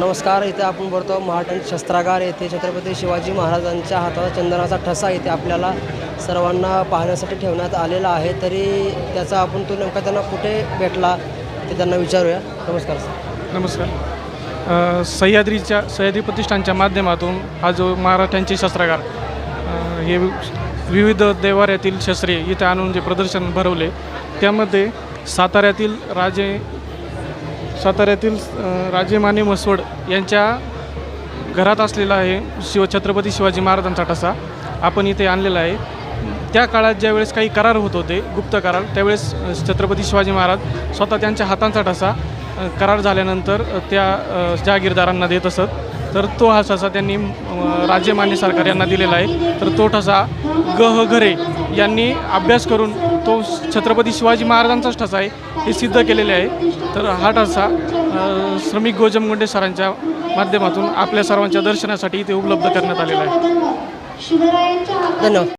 नमस्कार इथे आपण बोलतो महाटन शस्त्रागार येथे छत्रपती शिवाजी महाराजांच्या हाताचा चंदनाचा ठसा इथे आपल्याला सर्वांना पाहण्यासाठी ठेवण्यात आलेला आहे. तरी त्याचा आपण तो नेमका त्यांना कुठे भेटला ते त्यांना विचारूया. नमस्कार सर. नमस्कार. सह्याद्रीच्या सह्याद्री प्रतिष्ठानच्या माध्यमातून हा जो मराठ्यांचे शस्त्रागार हे विविध देवाऱ्यातील शस्त्रे इथे आणून जे प्रदर्शन भरवले त्यामध्ये साताऱ्यातील राजे साताऱ्यातील राजे माने मसवड यांच्या घरात असलेला आहे शिव छत्रपती शिवाजी महाराजांचा ठसा. आपण इथे आणलेला आहे. त्या काळात ज्यावेळेस काही करार होत होते गुप्त करार त्यावेळेस छत्रपती शिवाजी महाराज स्वतः त्यांच्या हातांचा ठसा करार झाल्यानंतर त्या जहागीरदारांना देत असत तर तो हा ठसा त्यांनी राजे माने सरकार यांना दिलेला आहे. तर तो ठसा गह घरे यांनी अभ्यास करून तो छत्रपती शिवाजी महाराजांचाच ठसा आहे हे सिद्ध केलेले आहे. तर हा ठसा श्रमिक गोजमगुंडे सरांच्या माध्यमातून आपल्या सर्वांच्या दर्शनासाठी इथे उपलब्ध करण्यात आलेला आहे. धन्यवाद.